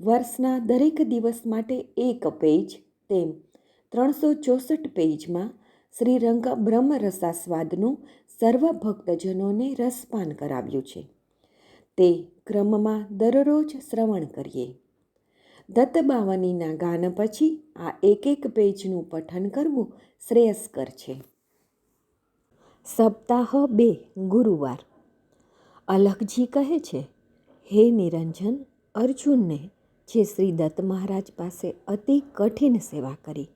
વર્ષના દરેક દિવસ માટે એક પેજ, તેમ ત્રણસો ચોસઠ પેજમાં શ્રી રંગ બ્રહ્મ સર્વ ભક્તજનોને રસપાન કરાવ્યું છે. તે ક્રમમાં દરરોજ શ્રવણ કરીએ. દત્તબાવનીના ગાન પછી આ એક એક પેજનું પઠન કરવું શ્રેયસ્કર છે. સપ્તાહ બે, ગુરુવાર. અલખજી કહે છે, હે નિરંજન, અર્જુનને જે શ્રી દત્ત મહારાજ પાસે અતિ કઠિન સેવા કરી,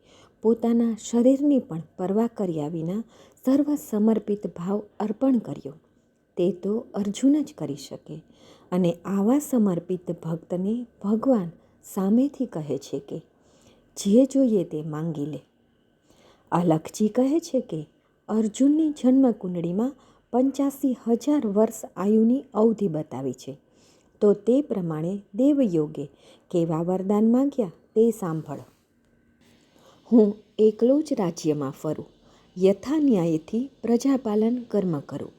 પોતાના શરીરની પણ પરવા કર્યા વિના સર્વ સમર્પિત ભાવ અર્પણ કર્યો. તે તો અર્જુન જ કરી શકે અને આવા સમર્પિત ભક્તને ભગવાન સામેથી કહે છે કે, જે જોઈએ તે માંગી લે. અલખજી કહે છે કે, અર્જુનની જન્મકુંડળીમાં પંચ્યાસી હજાર વર્ષ આયુની અવધિ બતાવી છે. તો તે પ્રમાણે દેવયોગે કેવા વરદાન માંગ્યા તે સાંભળ. હું એકલો જ રાજ્યમાં ફરું યથા ન્યાયથી પ્રજાપાલન કર્મ કરું,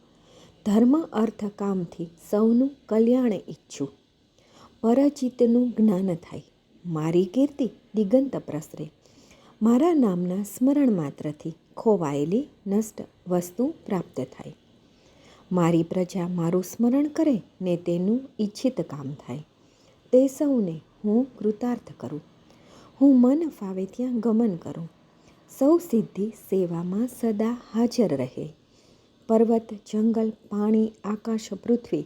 ધર્મ અર્થ કામથી સૌનું કલ્યાણ ઈચ્છું પરચિતનું જ્ઞાન થાય, મારી કીર્તિ દિગંત પ્રસરે, મારા નામના સ્મરણ માત્રથી ખોવાયેલી નષ્ટ વસ્તુ પ્રાપ્ત થાય. મારી પ્રજા મારું સ્મરણ કરે ને તેનું ઈચ્છિત કામ થાય. તે સૌને હું કૃતાર્થ કરું. હું મન ફાવે ત્યાં ગમન કરું. સૌ સિદ્ધિ સેવામાં સદા હાજર રહે. પર્વત, જંગલ, પાણી, આકાશ, પૃથ્વી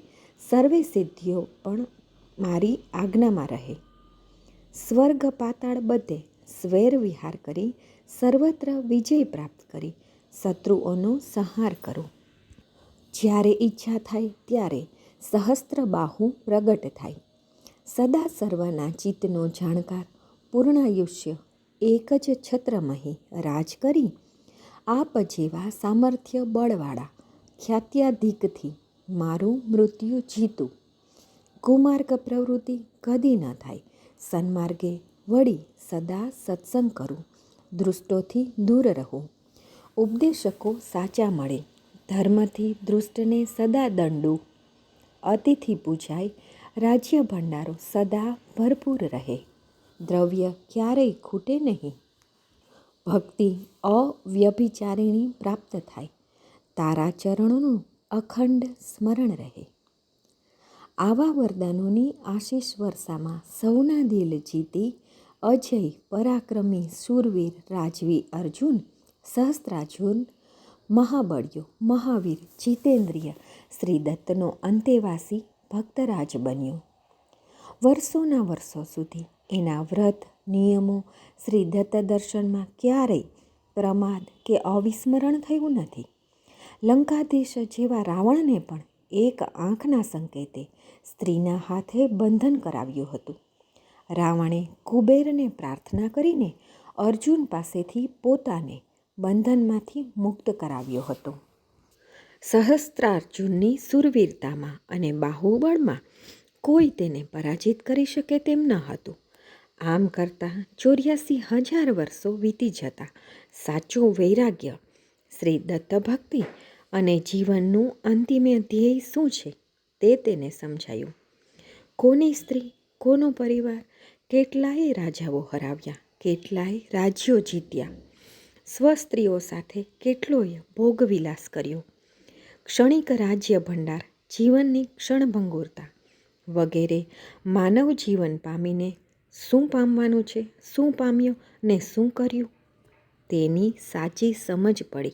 સર્વે સિદ્ધિઓ પણ મારી આજ્ઞામાં રહે. સ્વર્ગ પાતાળ બધે સ્વેર વિહાર કરી, સર્વત્ર વિજય પ્રાપ્ત કરી, શત્રુઓનો સંહાર કરો. જ્યારે ઈચ્છા થાય ત્યારે સહસ્ત્ર બાહુ પ્રગટ થાય. સદા સર્વના ચિત્તનો જાણકાર, પૂર્ણાયુષ્ય, એક જ છત્રમહી રાજ કરી આપ જેવા સામર્થ્ય બળવાળા ખ્યાત્યાધિકથી મારું મૃત્યુ જીતું. કુમાર્ગ પ્રવૃત્તિ કદી ન થાય. સન્માર્ગે વળી સદા સત્સંગ કરું. દૃષ્ટોથી દૂર રહું. ઉપદેશકો સાચા મળે. ધર્મથી દૃષ્ટને સદા દંડુ. અતિથિ પૂજાય, રાજ્ય ભંડારો સદા ભરપૂર રહે. દ્રવ્ય ક્યારેય ખૂટે નહીં. ભક્તિ અવ્યભિચારિણી પ્રાપ્ત થાય. તારા ચરણોનું અખંડ સ્મરણ રહે. આવા વરદાનોની આશીષ વર્ષામાં સૌના દિલ જીતી અજય પરાક્રમી સુરવીર, રાજવી અર્જુન, સહસ્ત્રાર્જુન મહાબળ્યો મહાવીર, જીતેન્દ્રિય શ્રી દત્તનો અંતેવાસી ભક્તરાજ બન્યો. વર્ષોના વર્ષો સુધી એના વ્રત, નિયમો શ્રી દત્ત દર્શનમાં ક્યારેય પ્રમાદ કે અવિસ્મરણ થયું નથી. લંકાધીશ જેવા રાવણને પણ એક આંખના સંકેતે સ્ત્રીના હાથે બંધન કરાવ્યું હતું. રાવણે કુબેરને પ્રાર્થના કરીને અર્જુન પાસેથી પોતાને બંધનમાંથી મુક્ત કરાવ્યો હતો. સહસ્ત્રાર્જુનની સુરવીરતામાં અને બાહુબળમાં કોઈ તેને પરાજિત કરી શકે તેમ ન હતું. આમ કરતાં ચોર્યાસી હજાર વર્ષો વીતી જતાં સાચો વૈરાગ્ય, શ્રી દત્તભક્તિ અને જીવનનું અંતિમ ધ્યેય શું છે તે તેને સમજાયું. કોની સ્ત્રી, કોનો પરિવાર, કેટલાય રાજાઓ હરાવ્યા, કેટલાય રાજ્યો જીત્યા. સ્વસ્ત્રીઓ સાથે કેટલોય ભોગવિલાસ કર્યો. ક્ષણિક રાજ્ય ભંડાર, જીવનની ક્ષણભંગુરતા વગેરે માનવ જીવન પામીને શું પામવાનું છે, શું પામ્યો ને શું કર્યું? તેની સાચી સમજ પડી.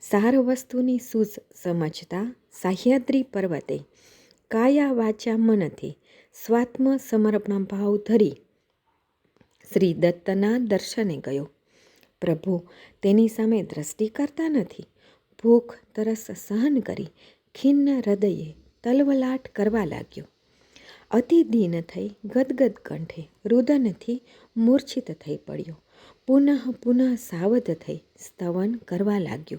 સાર વસ્તુની સૂઝ સમજતા સાહ્યાદ્રી પર્વતે કાયા વાચા મનથી સ્વાત્મ સમર્પણ ભાવ ધરી શ્રી દત્તના દર્શને ગયો. પ્રભુ તેની સામે દ્રષ્ટિ કરતા નથી. ભૂખ તરસ સહન કરી ખિન્ન હૃદયે તલવલાટ કરવા લાગ્યો. અતિ દીન થઈ ગદગદ કંઠે રુદનથી મૂર્છિત થઈ પડ્યો. પુનઃ પુનઃ સાવધ થઈ સ્તવન કરવા લાગ્યો.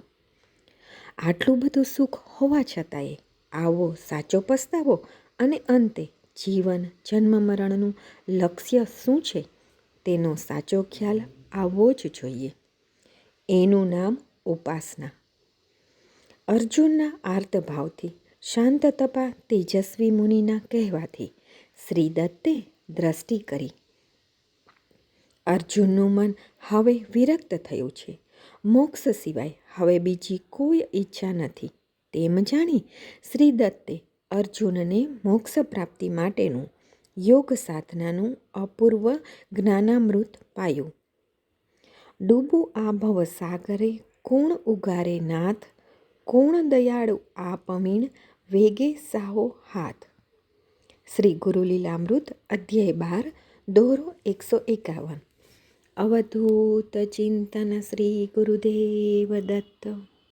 આટલું બધું સુખ હોવા છતાંય આવો સાચો પસ્તાવો અને અંતે જીવન જન્મ મરણનું લક્ષ્ય શું છે તેનો સાચો ખ્યાલ આવવો જ જોઈએ. એનું નામ ઉપાસના. અર્જુનના આર્તભાવથી શાંત તપા તેજસ્વી મુનિના કહેવાથી શ્રી દત્તે દ્રષ્ટિ કરી. અર્જુનનું મન હવે વિરક્ત થયું છે. મોક્ષ સિવાય હવે બીજી કોઈ ઈચ્છા નથી. તેમ જાણી શ્રી દત્તે અર્જુનને મોક્ષ પ્રાપ્તિ માટેનું યોગ સાધનાનું અપૂર્વ જ્ઞાનામૃત પાયું. ડૂબું આ ભવ સાગરે કોણ ઉગારે નાથ? કોણ દયાળુ આ પમીણ વેગે સાહો હાથ. શ્રી ગુરુલીલામૃત અધ્યાય બાર, દોરો એકસો એકાવન. અવધૂત ચિંતન શ્રી ગુરુદેવ દત્ત.